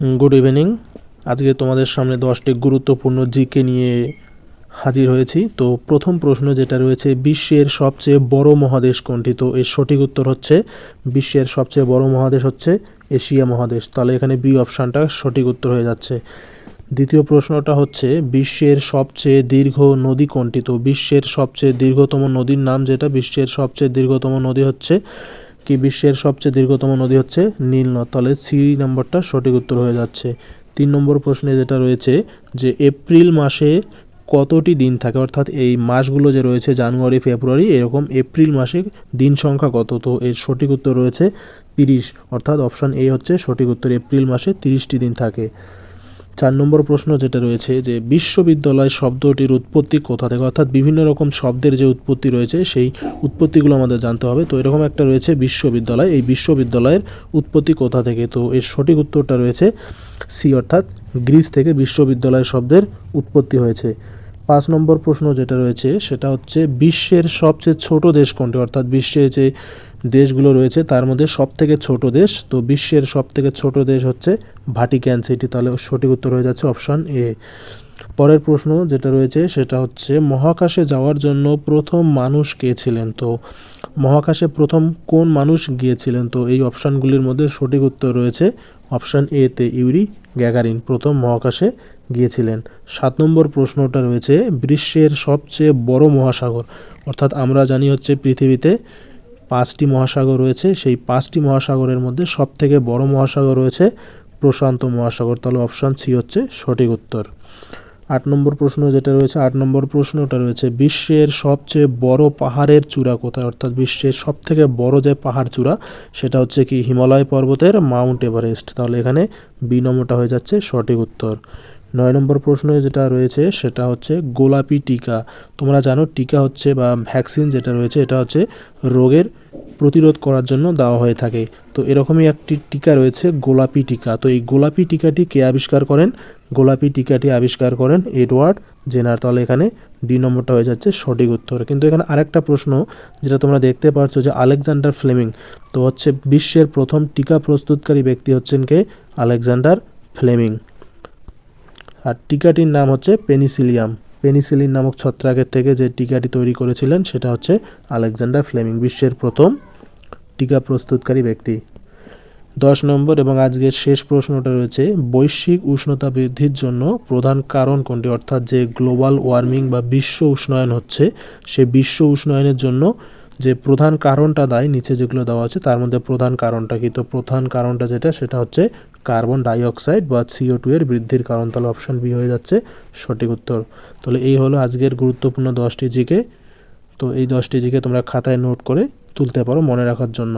Good evening আজকে তোমাদের সামনে দশটি গুরুত্বপূর্ণ জিকে নিয়ে হাজির হয়েছি। তো প্রথম প্রশ্ন যেটা রয়েছে, বিশ্বের সবচেয়ে বড় মহাদেশ কোনটি? তো এর সঠিক উত্তর হচ্ছে, বিশ্বের সবচেয়ে বড় মহাদেশ হচ্ছে এশিয়া মহাদেশ। তাহলে এখানে বি অপশানটা সঠিক উত্তর হয়ে যাচ্ছে। দ্বিতীয় প্রশ্নটা হচ্ছে, বিশ্বের সবচেয়ে দীর্ঘ নদী কোনটি? তো বিশ্বের সবচেয়ে দীর্ঘতম নদীর নাম যেটা, বিশ্বের সবচেয়ে দীর্ঘতম নদী হচ্ছে কি বিশ্বের সবচেয়ে দীর্ঘতম নদী হচ্ছে নীল নদ? তাহলে সি নম্বরটা সঠিক উত্তর হয়ে যাচ্ছে। তিন নম্বর প্রশ্নে যেটা রয়েছে যে এপ্রিল মাসে কতটি দিন থাকে? অর্থাৎ এই মাসগুলো যে রয়েছে জানুয়ারি, ফেব্রুয়ারি, এরকম এপ্রিল মাসে দিন সংখ্যা কত? তো এর সঠিক উত্তর রয়েছে তিরিশ। অর্থাৎ অপশান এ হচ্ছে সঠিক উত্তর, এপ্রিল মাসে তিরিশটি দিন থাকে। চার নম্বর প্রশ্ন যেটা রয়েছে যে, বিশ্ববিদ্যালয় শব্দটির উৎপত্তি কোথা থেকে? অর্থাৎ বিভিন্ন রকম শব্দের যে উৎপত্তি রয়েছে, সেই উৎপত্তিগুলো আমাদের জানতে হবে। তো এরকম একটা রয়েছে বিশ্ববিদ্যালয়। এই বিশ্ববিদ্যালয়ের উৎপত্তি কোথা থেকে? তো এর সঠিক উত্তরটা রয়েছে সি, অর্থাৎ গ্রিস থেকে বিশ্ববিদ্যালয় শব্দের উৎপত্তি হয়েছে। পাঁচ নম্বর প্রশ্ন যেটা রয়েছে, সেটা হচ্ছে বিশ্বের সবচেয়ে ছোট দেশ কোনটি? অর্থাৎ বিশ্বে যে দেশগুলো রয়েছে, তার মধ্যে সব থেকে ছোট দেশ। তো বিশ্বের সব থেকে ছোট দেশ হচ্ছে ভাটিক্যান সিটি তাহলে সঠিক উত্তর হয়ে যাচ্ছে অপশান এ পরের প্রশ্ন যেটা রয়েছে, সেটা হচ্ছে, মহাকাশে যাওয়ার জন্য প্রথম মানুষ কে ছিলেন? তো মহাকাশে প্রথম কোন মানুষ গিয়েছিলেন? তো এই অপশানগুলির মধ্যে সঠিক উত্তর রয়েছে অপশান এ তে ইউরি গ্যাগারিন প্রথম মহাকাশে গিয়েছিলেন। সাত নম্বর প্রশ্নটা রয়েছে, বিশ্বের সবচেয়ে বড় মহাসাগর, অর্থাৎ আমরা জানি হচ্ছে পৃথিবীতে পাঁচটি মহাসাগর রয়েছে। সেই পাঁচটি মহাসাগরের মধ্যে সব থেকে বড় মহাসাগর রয়েছে প্রশান্ত মহাসাগর। তাহলে অপশান সি হচ্ছে সঠিক উত্তর। আট নম্বর প্রশ্ন যেটা রয়েছে, আট নম্বর প্রশ্নটা রয়েছে, বিশ্বের সবচেয়ে বড় পাহাড়ের চূড়া কোথায়? অর্থাৎ বিশ্বের সব থেকে বড় যে পাহাড় চূড়া, সেটা হচ্ছে কি হিমালয় পর্বতের মাউন্ট এভারেস্ট। তাহলে এখানে বি নম্বরটা হয়ে যাচ্ছে সঠিক উত্তর। নয় নম্বর প্রশ্নে যেটা রয়েছে, সেটা হচ্ছে গোলাপি টিকা। তোমরা জানো টিকা হচ্ছে বা ভ্যাকসিন যেটা রয়েছে, এটা হচ্ছে রোগের প্রতিরোধ করার জন্য দেওয়া হয়ে থাকে। তো এরকমই একটি টিকা রয়েছে, গোলাপি টিকা। তো এই গোলাপি টিকাটি কে আবিষ্কার করেন? গোলাপি টিকাটি আবিষ্কার করেন এডওয়ার্ড জেনার। তাহলে এখানে ডি নম্বরটা হয়ে যাচ্ছে সঠিক উত্তর। কিন্তু এখানে আরেকটা প্রশ্ন, যেটা তোমরা দেখতে পাচ্ছ যে আলেকজান্ডার ফ্লেমিং। তো হচ্ছে বিশ্বের প্রথম টিকা প্রস্তুতকারী ব্যক্তি হচ্ছেন কে? Alexander Fleming. আর টিকাটির নাম হচ্ছে পেনিসিলিয়াম। পেনিসিলিন নামক ছত্রাকের থেকে যে টিকাটি তৈরি করেছিলেন, সেটা হচ্ছে আলেকজান্ডার ফ্লেমিং বিশ্বের প্রথম টিকা প্রস্তুতকারী ব্যক্তি। দশ নম্বর এবং আজকের শেষ প্রশ্নটা রয়েছে, বৈশ্বিক উষ্ণতা বৃদ্ধির জন্য প্রধান কারণ কোনটি? অর্থাৎ যে গ্লোবাল ওয়ার্মিং বা বিশ্ব উষ্ণায়ন হচ্ছে, সে বিশ্ব উষ্ণায়নের জন্য যে প্রধান কারণটা দেয়, নিচে যেগুলো দেওয়া আছে, তার মধ্যে প্রধান কারণটা কি? তো প্রধান কারণটা যেটা, সেটা হচ্ছে কার্বন ডাইঅক্সাইড বা সিও টু এর বৃদ্ধির কারণ, তাহলে অপশন বি হয়ে যাচ্ছে সঠিক উত্তর। তাহলে এই হলো আজকের গুরুত্বপূর্ণ দশটি জিকে। তো এই দশটি জিকে তোমরা খাতায় নোট করে তুলতে পারো মনে রাখার জন্য।